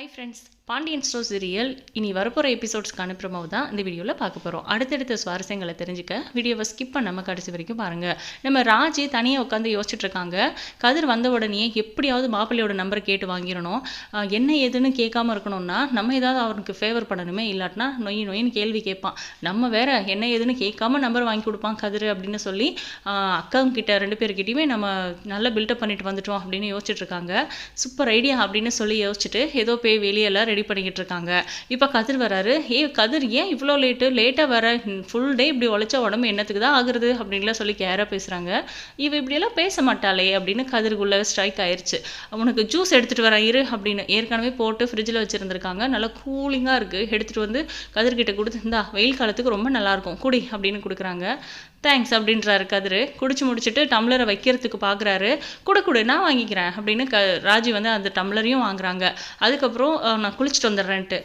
Hi friends Pandian store serial இனி வரப்போகிற எபிசோட்ஸ்க்கான promo தான் இந்த வீடியோவில் பார்க்க போகிறோம் அடுத்தடுத்த சுவாரஸ்யங்களை தெரிஞ்சுக்க வீடியோவை ஸ்கிப் பண்ணாமல் கடைசி வரைக்கும் பாருங்கள் நம்ம ராஜி தனியாக உட்காந்து யோசிச்சுட்டு இருக்காங்க. கதிர் வந்த உடனே எப்படியாவது மாப்பிள்ளையோட நம்பரை கேட்டு வாங்கிடணும். என்ன ஏதுன்னு கேட்காம இருக்கணும்னா நம்ம ஏதாவது அவனுக்கு ஃபேவர் பண்ணணுமே இல்லாட்டினா நொய் நொயின்னு கேள்வி கேட்பான். நம்ம வேற என்ன ஏதுன்னு கேட்காம நம்பர் வாங்கி கொடுப்பான் கதிர் அப்படின்னு சொல்லி அக்காங்கிட்ட ரெண்டு பேர்கிட்டயுமே நம்ம நல்லா பில்டப் பண்ணிட்டு வந்துட்டோம் அப்படின்னு யோசிச்சுட்டு இருக்காங்க. சூப்பர் ஐடியா அப்படின்னு சொல்லி யோசிச்சுட்டு ஏதோ போய் வெளியெல்லாம் ரெடி பண்ணிக்கிட்டு இருக்காங்க இப்போ கதிர் வராரு. ஏ கதிர் ஏன் இவ்வளோ லேட்டு லேட்டாக வர? ஃபுல் டே இப்படி உழைச்ச உடம்பு என்னத்துக்கு தான் ஆகுறது? அப்படின்லாம் சொல்லி கேராக பேசுகிறாங்க இவ இப்படியெல்லாம் பேச மாட்டாளே அப்படின்னு கதிர்குள்ளே ஸ்ட்ரைக் ஆயிடுச்சு உனக்கு ஜூஸ் எடுத்துகிட்டு வரேன் இரு அப்படின்னு ஏற்கனவே போட்டு ஃப்ரிட்ஜில் வச்சுருந்துருக்காங்க. நல்லா கூலிங்காக இருக்குது எடுத்துகிட்டு வந்து கதிர்கிட்ட கொடுத்து இந்தா வெயில் காலத்துக்கு ரொம்ப நல்லாயிருக்கும் குடி அப்படின்னு கொடுக்குறாங்க. தேங்க்ஸ் அப்படின்றாரு கதிர். குடிச்சு முடிச்சுட்டு டம்ளரை வைக்கிறதுக்கு பார்க்குறாரு கொடு கொடு நான் வாங்கிக்கிறேன் அப்படின்னு க ராஜி வந்து அந்த டம்ளரையும் வாங்குறாங்க. அதுக்கப்புறம் நான் குளிச்சுட்டு வந்துடுறேன்ட்டு.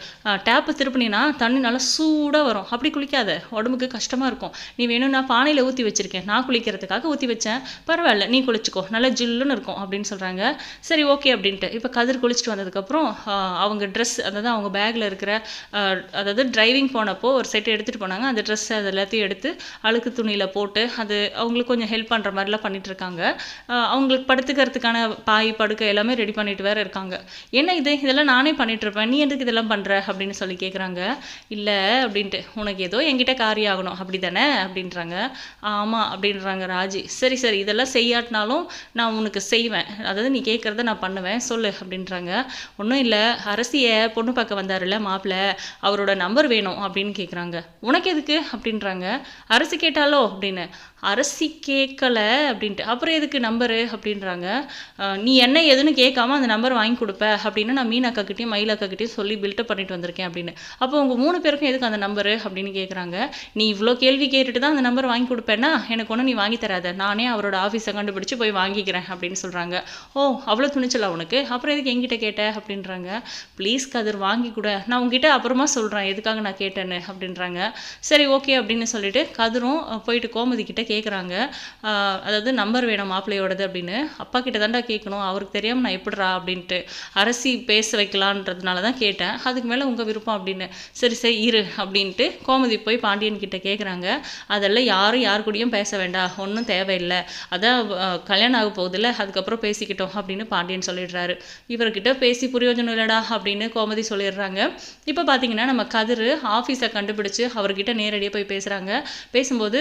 டேப்பு திருப்பினா தண்ணி நல்லா சூடாக வரும். அப்படி குளிக்காத. உடம்புக்கு கஷ்டமாக இருக்கும். நீ வேணும் நான் பானையில் ஊற்றி வச்சுருக்கேன். நான் குளிக்கிறதுக்காக ஊற்றி வச்சேன். பரவாயில்ல நீ குளிச்சுக்கோ. நல்லா ஜில்லுன்னு இருக்கும் அப்படின்னு சொல்கிறாங்க சரி ஓகே அப்படின்ட்டு. இப்போ கதிர் குளிச்சுட்டு வந்ததுக்கப்புறம் அவங்க ட்ரெஸ் அதாவது அவங்க பேக்கில் இருக்கிற அதாவது டிரைவிங் போனப்போ ஒரு செட் எடுத்துகிட்டு போனாங்க. அந்த ட்ரெஸ் அது எல்லாத்தையும் எடுத்து அழுக்கு துணியில் போட்டு அது அவங்களுக்கு கொஞ்சம் ஹெல்ப் பண்ணுற மாதிரிலாம் பண்ணிகிட்ருக்காங்க அவங்களுக்கு படுத்துக்கிறதுக்கான பாய் படுக்கை எல்லாமே ரெடி பண்ணிட்டு வேற இருக்காங்க. என்ன இது? இதெல்லாம் நானே பண்ணிகிட்ருப்பேன் நீ எதுக்கு இதெல்லாம் பண்ணுற அப்படின்னு சொல்லி கேட்குறாங்க இல்லை அப்படின்ட்டு. உனக்கு ஏதோ என்கிட்ட காரியம் ஆகணும். அப்படி தானே அப்படின்றாங்க. ஆமாம் அப்படின்றாங்க ராஜி. சரி சரி. இதெல்லாம் செய்யாட்டினாலும் நான் உனக்கு செய்வேன். அதாவது நீ கேட்குறத நான் பண்ணுவேன். சொல்லு அப்படின்றாங்க. ஒன்றும் இல்லை. அரசியை பொண்ணு பார்க்க வந்தாருல்ல மாப்பிள்ளை அவரோட நம்பர் வேணும் அப்படின்னு கேட்குறாங்க உனக்கு எதுக்கு? அப்படின்றாங்க. அரசு கேட்டாலோ? அப்படின்னு அரசி கேட்கல அப்படின்ட்டு. அப்புறம் எதுக்கு நம்பரு அப்படின்றாங்க. நீ என்ன எதுன்னு கேட்காம அந்த நம்பர் வாங்கி கொடுப்ப அப்படின்னு நான் மீன் அக்காக்கிட்டையும் மயில் அக்காக்கிட்டையும் சொல்லி பில்டப் பண்ணிட்டு வந்திருக்கேன் அப்படின்னு. அப்போ உங்கள் மூணு பேருக்கும் எதுக்கு அந்த நம்பரு அப்படின்னு கேட்குறாங்க நீ இவ்வளோ கேள்வி கேட்டுட்டு தான் அந்த நம்பர் வாங்கி கொடுப்பேன்னா எனக்கு ஒன்றும் நீ வாங்கி தராத. நானே அவரோட ஆஃபீஸை கண்டுபிடிச்சு போய் வாங்கிக்கிறேன் அப்படின்னு சொல்கிறாங்க ஓ அவ்வளோ துணிச்சலா உனக்கு? அப்புறம் எதுக்கு என்கிட்ட கேட்ட அப்படின்றாங்க. ப்ளீஸ் கதிர் வாங்கி கொடு. நான் உங்ககிட்ட அப்புறமா சொல்கிறேன் எதுக்காக நான் கேட்டேன்னு அப்படின்றாங்க. சரி ஓகே அப்படின்னு சொல்லிட்டு கதிரும் போயிட்டு கோமதி கிட்ட கேட்குறாங்க அதாவது நம்பர் வேணும் மாப்பிள்ளையோடது அப்படின்னு. அப்பா கிட்ட தாண்டா கேட்கணும் அவருக்கு தெரியாமல் நான் எப்படிறா அப்படின்ட்டு அரசி பேச வைக்கலான்றதுனால தான் கேட்டேன். அதுக்கு மேலே உங்கள் விருப்பம் அப்படின்னு. சரி சரி இரு அப்படின்ட்டு கோமதி போய் பாண்டியன் கிட்ட கேட்குறாங்க அதெல்லாம் யாரும் யார் கூடயும் பேச வேண்டாம் ஒன்றும் தேவையில்லை. அதான் கல்யாணம் ஆக போகுதுல்ல. அதுக்கப்புறம் பேசிக்கிட்டோம் அப்படின்னு பாண்டியன் சொல்லிடுறாரு. இவர்கிட்ட பேசி புரியோஜனம் இல்லைடா அப்படின்னு கோமதி சொல்லிடுறாங்க. இப்போ பார்த்தீங்கன்னா நம்ம கதிர் ஆஃபீஸை கண்டுபிடிச்சு அவர்கிட்ட நேரடியாக போய் பேசுகிறாங்க பேசும்போது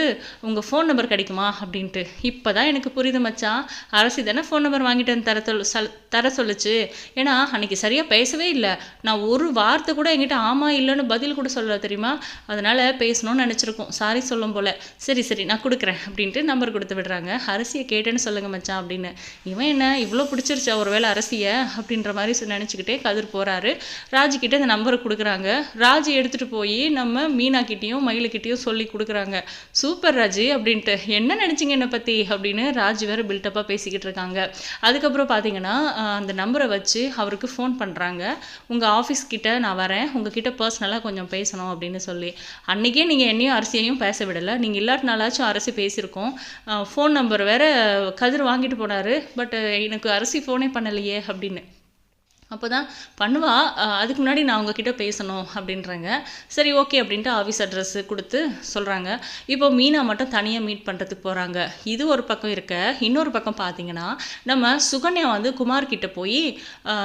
உங்கள் ஃபோன் நம்பர் கிடைக்குமா அப்படின்ட்டு. இப்போ தான் எனக்கு புரியுது மச்சான் அரசி தானே ஃபோன் நம்பர் வாங்கிட்டு வந்து தர சொல் சல் தர சொல்லுச்சு. ஏன்னா அன்னைக்கு சரியாக பேசவே இல்லை. நான் ஒரு வார்த்தை கூட என்கிட்ட ஆமாம் இல்லைன்னு பதில் கூட சொல்ல தெரியுமா? அதனால் பேசணும்னு நினச்சிருக்கோம். சாரி சொல்லும் போல். சரி சரி நான் கொடுக்குறேன் அப்படின்ட்டு நம்பர் கொடுத்து விடுறாங்க. அரசியை கேட்டேன்னு சொல்லுங்கள் மச்சான் அப்படின்னு. இவன் என்ன இவ்வளோ பிடிச்சிருச்சா ஒரு வேளை அரசியை? அப்படின்ற மாதிரி நினச்சிக்கிட்டே கதிர் போகிறாரு ராஜுக்கிட்ட அந்த இந்த நம்பரை கொடுக்குறாங்க. ராஜி எடுத்துகிட்டு போய் நம்ம மீனாக்கிட்டேயும் மயிலுக்கிட்டேயும் சொல்லி கொடுக்குறாங்க. சூப்பர் ராஜு அப்படின்ட்டு என்ன நினச்சிங்க என்னை பற்றி அப்படின்னு ராஜ் வேறு பில்டப்பாக பேசிக்கிட்டு இருக்காங்க. அதுக்கப்புறம் பார்த்தீங்கன்னா அந்த நம்பரை வச்சு அவருக்கு ஃபோன் பண்ணுறாங்க உங்கள் ஆஃபீஸ் கிட்ட நான் வரேன். உங்ககிட்ட பர்சனலாக கொஞ்சம் பேசணும் அப்படின்னு சொல்லி. அன்றைக்கே நீங்கள் என்னையும் அரிசியையும் பேச விடலை. நீங்கள் இல்லாட்டினாலாச்சும் அரிசி பேசியிருக்கோம். ஃபோன் நம்பர் வேறு கதிர் வாங்கிட்டு போனார். பட் எனக்கு அரிசி ஃபோனே பண்ணலையே அப்படின்னு. அப்போ தான் பண்ணுவா அதுக்கு முன்னாடி நான் உங்ககிட்ட பேசணும் அப்படின்றாங்க. சரி ஓகே அப்படின்ட்டு ஆஃபீஸ் அட்ரஸ் கொடுத்து சொல்கிறாங்க இப்போ மீனா மட்டும் தனியாக மீட் பண்ணுறதுக்கு போகிறாங்க இது ஒரு பக்கம் இருக்க. இன்னொரு பக்கம் பார்த்தீங்கன்னா நம்ம சுகன்யா வந்து குமார் கிட்டே போய்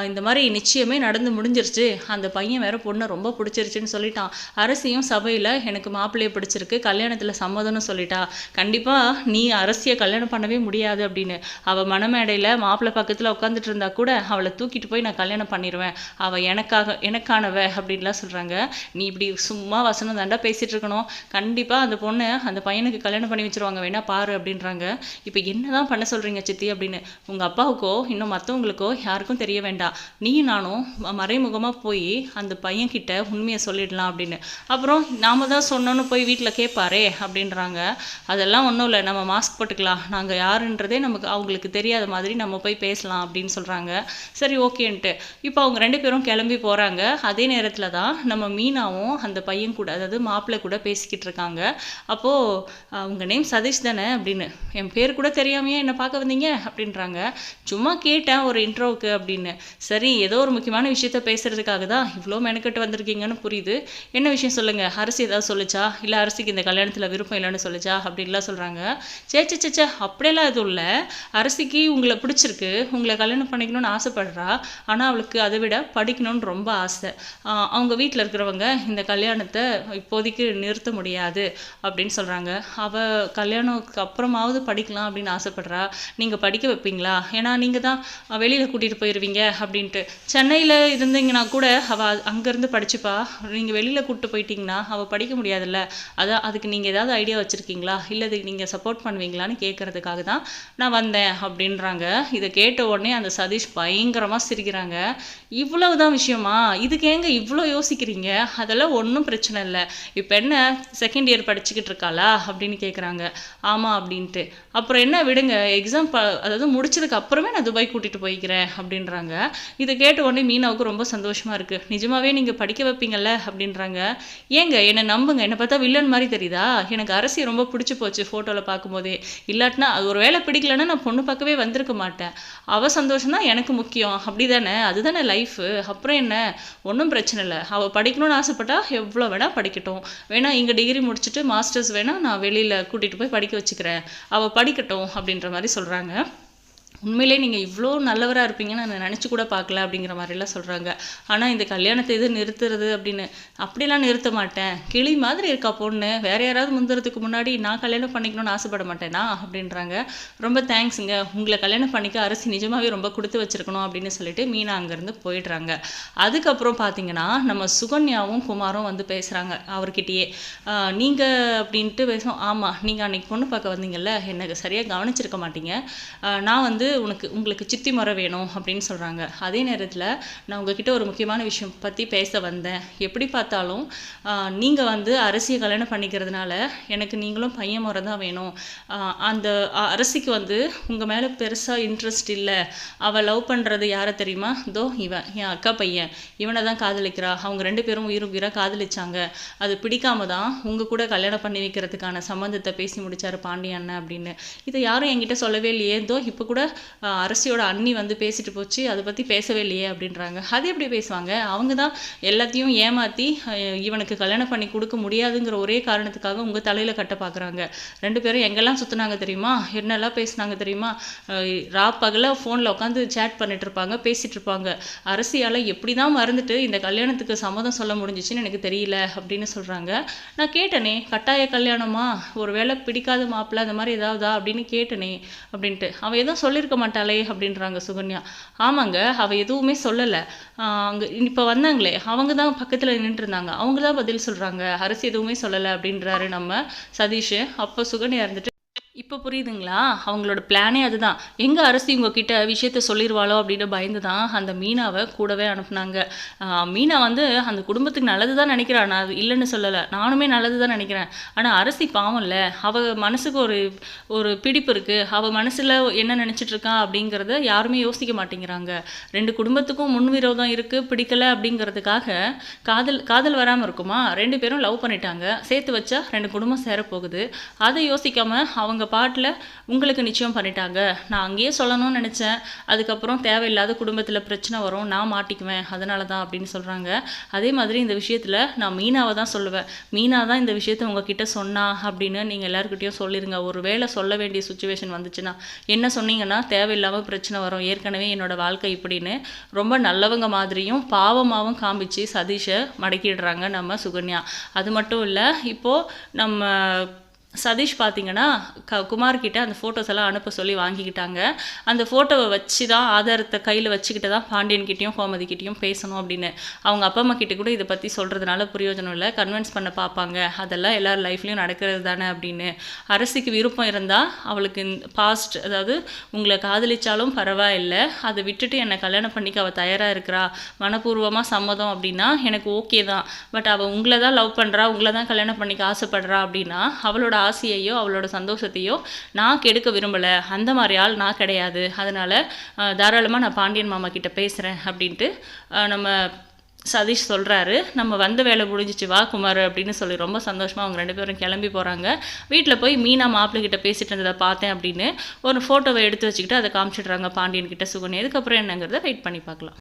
இந்த மாதிரி நிச்சயமே நடந்து முடிஞ்சிருச்சு. அந்த பையன் வேற பொண்ணை ரொம்ப பிடிச்சிருச்சுன்னு சொல்லிட்டான். அரசியும் சபையில் எனக்கு மாப்பிள்ளையை பிடிச்சிருக்கு. கல்யாணத்தில் சம்மதம்னு சொல்லிட்டா. கண்டிப்பாக நீ அரசியை கல்யாணம் பண்ணவே முடியாது அப்படின்னு. அவள் மணமேடையில் மாப்பிள்ளை பக்கத்தில் உட்காந்துட்டு இருந்தா கூட அவளை தூக்கிட்டு போய் நான் கல்யாணம் பண்ணிடுவேன் அவள் எனக்காக எனக்கானவ அப்படின்லாம் சொல்கிறாங்க நீ இப்படி சும்மா வசனம் தாண்டா பேசிகிட்டு இருக்கணும். கண்டிப்பாக அந்த பொண்ணை அந்த பையனுக்கு கல்யாணம் பண்ணி வச்சிருவாங்க. வேணா பாரு அப்படின்றாங்க. இப்போ என்னதான் பண்ண சொல்கிறீங்க சித்தி அப்படின்னு. உங்கள் அப்பாவுக்கோ இன்னும் மற்றவங்களுக்கோ யாருக்கும் தெரிய வேண்டாம். நீ நானும் ம- போய் அந்த பையன்கிட்ட உண்மையை சொல்லிடலாம் அப்படின்னு. அப்புறம் நாம தான் சொன்னோன்னு போய் வீட்டில் கேட்பாரே அப்படின்றாங்க. அதெல்லாம் ஒன்றும் இல்லை. நம்ம மாஸ்க் போட்டுக்கலாம். நாங்கள் யாருன்றதே நமக்கு அவங்களுக்கு தெரியாத மாதிரி நம்ம போய் பேசலாம் அப்படின்னு சொல்கிறாங்க சரி ஓகேன்ட்டு. இப்போ அவங்க ரெண்டு பேரும் கிளம்பி போகிறாங்க அதே நேரத்தில் தான் நம்ம மீனாவும் அந்த பையன் கூட அதாவது மாப்பிள்ளை கூட பேசிக்கிட்டு இருக்காங்க. அப்போது உங்கள் நேம் சதீஷ் தானே? அப்படின்னு என் பேர் கூட தெரியாமையே என்னை பார்க்க வந்தீங்க? அப்படின்றாங்க. சும்மா கேட்டேன் ஒரு இன்ட்ரோவுக்கு அப்படின்னு. சரி ஏதோ ஒரு முக்கியமான விஷயத்த பேசுறதுக்காக தான் இவ்வளோ மெனக்கெட்டு வந்திருக்கீங்கன்னு புரியுது. என்ன விஷயம் சொல்லுங்கள் அரிசி ஏதாவது சொல்லுச்சா? இல்லை அரிசிக்கு இந்த கல்யாணத்தில் விருப்பம் இல்லைன்னு சொல்லுச்சா? அப்படின்லாம் சொல்கிறாங்க சே சேச்சே அப்படியெல்லாம் எதுவும் இல்லை. அரிசிக்கு உங்களை பிடிச்சிருக்கு. உங்களை கல்யாணம் பண்ணிக்கணும்னு ஆசைப்படுறா. ஆனால் அவளுக்கு அதை விட படிக்கணும்னு ரொம்ப ஆசை. அவங்க வீட்டில் இருக்கிறவங்க இந்த கல்யாணத்தை இப்போதைக்கு நிறுத்த முடியாது அப்படின்னு சொல்கிறாங்க அவள் கல்யாணத்துக்கு அப்புறமாவது படிக்கலாம் அப்படின்னு ஆசைப்படுறா. நீங்கள் படிக்க வைப்பீங்களா? ஏன்னா நீங்கள் தான் வெளியில் கூட்டிகிட்டு போயிடுவீங்க அப்படின்ட்டு. சென்னையில் இருந்தீங்கன்னா கூட அவள் அங்கேருந்து படிச்சுப்பா. நீங்கள் வெளியில் கூப்பிட்டு போயிட்டீங்கன்னா அவள் படிக்க முடியாதுல்ல. அதான் அதுக்கு நீங்கள் ஏதாவது ஐடியா வச்சுருக்கீங்களா? இல்லை அதுக்கு நீங்கள் சப்போர்ட் பண்ணுவீங்களான்னு கேட்குறதுக்காக தான் நான் வந்தேன் அப்படின்றாங்க. இதை கேட்ட உடனே அந்த சதீஷ் பயங்கரமாக சிரிக்கிறாங்க. இவ்வளவு தான் விஷயமா? இதுக்கு ஏங்க இவ்வளோ யோசிக்கிறீங்க? அதெல்லாம் ஒன்றும் பிரச்சனை இல்லை. இப்போ என்ன செகண்ட் இயர் படிச்சுக்கிட்டு இருக்காளா? அப்படின்னு கேட்குறாங்க ஆமாம் அப்படின்ட்டு. அப்புறம் என்ன விடுங்க எக்ஸாம் ப அதாவது முடிச்சதுக்கு அப்புறமே நான் துபாய் கூட்டிகிட்டு போய்க்கிறேன் அப்படின்றாங்க. இதை கேட்ட உடனே மீனாவுக்கு ரொம்ப சந்தோஷமா இருக்குது நிஜமாவே நீங்கள் படிக்க வைப்பீங்கல்ல அப்படின்றாங்க. ஏங்க என்னை நம்புங்க. என்னை பார்த்தா வில்லன் மாதிரி தெரியுதா? எனக்கு அரசியை ரொம்ப பிடிச்சி போச்சு ஃபோட்டோவில் பார்க்கும்போதே. இல்லாட்டினா அது ஒரு வேளை பிடிக்கலன்னா நான் பொண்ணு பார்க்கவே வந்திருக்க மாட்டேன். அவள் சந்தோஷம் தான் எனக்கு முக்கியம். அப்படி தானே அதுதானே லைஃபு அப்புறம் என்ன? ஒன்றும் பிரச்சனை இல்லை. அவள் படிக்கணும்னு ஆசைப்பட்டா எவ்வளோ வேணால் படிக்கட்டும். வேணால் இங்கே டிகிரி முடிச்சுட்டு மாஸ்டர்ஸ் வேணால் நான் வெளியில் கூட்டிகிட்டு போய் படிக்க வச்சுக்கிறேன். அவள் படிக்கட்டும் அப்படின்ற மாதிரி சொல்கிறாங்க உண்மையிலே நீங்கள் இவ்வளோ நல்லவராக இருப்பீங்கன்னு நான் நினச்சி கூட பார்க்கல அப்படிங்கிற மாதிரிலாம் சொல்கிறாங்க ஆனால் இந்த கல்யாணத்தை இது நிறுத்துறது அப்படின்னு? அப்படிலாம் நிறுத்த மாட்டேன். கிளி மாதிரி இருக்கா பொண்ணு? வேறு யாராவது முந்துறதுக்கு முன்னாடி நான் கல்யாணம் பண்ணிக்கணும்னு ஆசைப்பட மாட்டேனா? அப்படின்றாங்க. ரொம்ப தேங்க்ஸுங்க. உங்களை கல்யாணம் பண்ணிக்க அரசு நிஜமாவே ரொம்ப கொடுத்து வச்சிருக்கணும் அப்படின்னு சொல்லிட்டு மீனா அங்கேருந்து போயிடுறாங்க. அதுக்கப்புறம் பார்த்தீங்கன்னா நம்ம சுகன்யாவும் குமாரும் வந்து பேசுகிறாங்க அவர்கிட்டயே. நீங்கள் அப்படின்ட்டு பேசுவோம் ஆமாம் நீங்கள் அன்னைக்கு பொண்ணு பார்க்க வந்தீங்கல்ல? எனக்கு சரியாக கவனிச்சிருக்க மாட்டீங்க. நான் வந்து உனக்கு உங்களுக்கு சித்தி முறை வேணும் அப்படின்னு சொல்கிறாங்க அதே நேரத்தில் நான் உங்ககிட்ட ஒரு முக்கியமான விஷயம் பற்றி பேச வந்தேன். எப்படி பார்த்தாலும் நீங்கள் வந்து அரசியை கல்யாணம் பண்ணிக்கிறதுனால எனக்கு நீங்களும் பையன் முறை தான் வேணும். அந்த அரசிக்கு வந்து உங்கள் மேலே பெருசாக இன்ட்ரெஸ்ட் இல்லை. அவள் லவ் பண்ணுறது யாரை தெரியுமா? தோ இவன் என் அக்கா பையன். இவனை தான் காதலிக்கிறா. அவங்க ரெண்டு பேரும் உயிர் உயிராக காதலிச்சாங்க. அது பிடிக்காம தான் உங்கள் கூட கல்யாணம் பண்ணி வைக்கிறதுக்கான சம்மந்தத்தை பேசி முடித்தார் பாண்டியண்ணன் அப்படின்னு. இதை யாரும் என்கிட்ட சொல்லவே இல்லையே. தோ இப்போ கூட அரசியோட அண்ணி வந்து பேசிட்டு போச்சு அதை பற்றி பேசவே இல்லையே அப்படின்றாங்க. அது எப்படி பேசுவாங்க? அவங்க தான் எல்லாத்தையும் ஏமாற்றி இவனுக்கு கல்யாணம் பண்ணி கொடுக்க முடியாதுங்கிற ஒரே காரணத்துக்காக உங்கள் தலையில் கட்ட பார்க்குறாங்க ரெண்டு பேரும் எங்கெல்லாம் சுற்றுனாங்க தெரியுமா? என்னெல்லாம் பேசுனாங்க தெரியுமா? ரா பகல ஃபோனில் உட்காந்து சேட் பண்ணிட்டு இருப்பாங்க பேசிகிட்டு இருப்பாங்க. அரசியால் எப்படி தான் மறந்துட்டு இந்த கல்யாணத்துக்கு சம்மதம் சொல்ல முடிஞ்சிச்சுன்னு எனக்கு தெரியல அப்படின்னு சொல்கிறாங்க நான் கேட்டனே கட்டாய கல்யாணமா? ஒரு வேளை பிடிக்காத மாப்பிள்ள அந்த மாதிரி ஏதாவதா அப்படின்னு கேட்டனே அப்படின்ட்டு. அவன் எதுவும் சொல்லியிருக்க மாட்டாளே அப்படின்றாங்க சுகன்யா. ஆமாங்க அவள் எதுவுமே சொல்லலை. அங்கே இப்போ வந்தாங்களே அவங்க தான் பக்கத்தில் நின்றுருந்தாங்க. இருந்தாங்க அவங்க தான் பதில் சொல்கிறாங்க அரசு எதுவுமே சொல்லலை அப்படின்றாரு நம்ம சதீஷ். அப்போ சுகன்யா இருந்துட்டு இப்போ புரியுதுங்களா? அவங்களோட பிளானே அதுதான். எங்கே அரசு உங்ககிட்ட விஷயத்த சொல்லிடுவாளோ அப்படின்னு பயந்து தான் அந்த மீனாவை கூடவே அனுப்புனாங்க. மீனா வந்து அந்த குடும்பத்துக்கு நல்லது தான் நினைக்கிறான் நான் இல்லைன்னு சொல்லலை. நானுமே நல்லது தான் நினைக்கிறேன். ஆனால் அரசி பாவம் இல்லை. அவள் மனசுக்கு ஒரு ஒரு பிடிப்பு இருக்குது அவள் மனசில் என்ன நினச்சிட்டு இருக்கா அப்படிங்கிறத யாருமே யோசிக்க மாட்டேங்கிறாங்க. ரெண்டு குடும்பத்துக்கும் முன்விரோதம் இருக்குது பிடிக்கலை அப்படிங்கிறதுக்காக காதல் காதல் வராமல் இருக்குமா? ரெண்டு பேரும் லவ் பண்ணிட்டாங்க. சேர்த்து வச்சா ரெண்டு குடும்பம் சேரப்போகுது. அதை யோசிக்காமல் அவங்க பா பாட்டில் உங்களுக்கு நிச்சயம் பண்ணிட்டாங்க. நான் அங்கேயே சொல்லணும்னு நினச்சேன். அதுக்கப்புறம் தேவையில்லாத குடும்பத்தில் பிரச்சனை வரும். நான் மாட்டிக்குவேன். அதனால தான் அப்படின்னு சொல்கிறாங்க அதே மாதிரி இந்த விஷயத்தில் நான் மீனாவை தான் சொல்லுவேன். மீனா தான் இந்த விஷயத்தை உங்ககிட்ட சொன்னா அப்படின்னு நீங்கள் எல்லாருக்கிட்டையும் சொல்லிடுங்க ஒரு வேளை சொல்ல வேண்டிய சுச்சுவேஷன் வந்துச்சுன்னா என்ன சொன்னீங்கன்னா தேவையில்லாமல் பிரச்சனை வரும். ஏற்கனவே என்னோடய வாழ்க்கை இப்படின்னு ரொம்ப நல்லவங்க மாதிரியும் பாவமாகவும் காமிச்சு சதீஷை மடக்கிடுறாங்க நம்ம சுகன்யா. அது மட்டும் இல்லை இப்போது நம்ம சதீஷ் பார்த்தீங்கன்னா க குமார்கிட்ட அந்த ஃபோட்டோஸ் எல்லாம் அனுப்ப சொல்லி வாங்கிக்கிட்டாங்க. அந்த ஃபோட்டோவை வச்சு தான் ஆதாரத்தை கையில் வச்சுக்கிட்டு தான் பாண்டியன்கிட்டையும் கோமதிக்கிட்டையும் பேசணும் அப்படின்னு. அவங்க அப்பா அம்மா கிட்ட கூட இதை பற்றி சொல்கிறதுனால பிரயோஜனம் இல்லை. கன்வின்ஸ் பண்ண பார்ப்பாங்க அதெல்லாம் எல்லார் லைஃப்லையும் நடக்கிறது தானே அப்படின்னு. அரசிக்கு விருப்பம் இருந்தால் அவளுக்கு பாஸ்ட் அதாவது உங்களை காதலிச்சாலும் பரவாயில்லை. அதை விட்டுட்டு என்னை கல்யாணம் பண்ணிக்க அவள் தயாராக இருக்கிறா. மனப்பூர்வமாக சம்மதம் அப்படின்னா எனக்கு ஓகே தான். பட் அவள் உங்களை தான் லவ் பண்ணுறா உங்களை தான் கல்யாணம் பண்ணிக்க ஆசைப்படுறா அப்படின்னா அவளோட ஆசையையோ அவளோட சந்தோஷத்தையோ நான் கெடுக்க விரும்பலை. அந்த மாதிரி ஆள் நான் கிடையாது. அதனால் தாராளமாக நான் பாண்டியன் மாமா கிட்ட பேசுகிறேன் அப்படின்ட்டு நம்ம சதீஷ் சொல்கிறாரு நம்ம வந்த வேலை முடிஞ்சிச்சு வா குமார் அப்படின்னு சொல்லி ரொம்ப சந்தோஷமாக அவங்க ரெண்டு பேரும் கிளம்பி போகிறாங்க வீட்டில் போய் மீனா மாப்பிள்ளைகிட்ட பேசிட்டு இருந்ததை பார்த்தேன் அப்படின்னு ஒரு ஃபோட்டோவை எடுத்து வச்சுக்கிட்டு அதை காமிச்சிடுறாங்க பாண்டியன் கிட்ட சுகன்யா. இதுக்கப்புறம் என்னங்கிறத வெயிட் பண்ணி பார்க்கலாம்.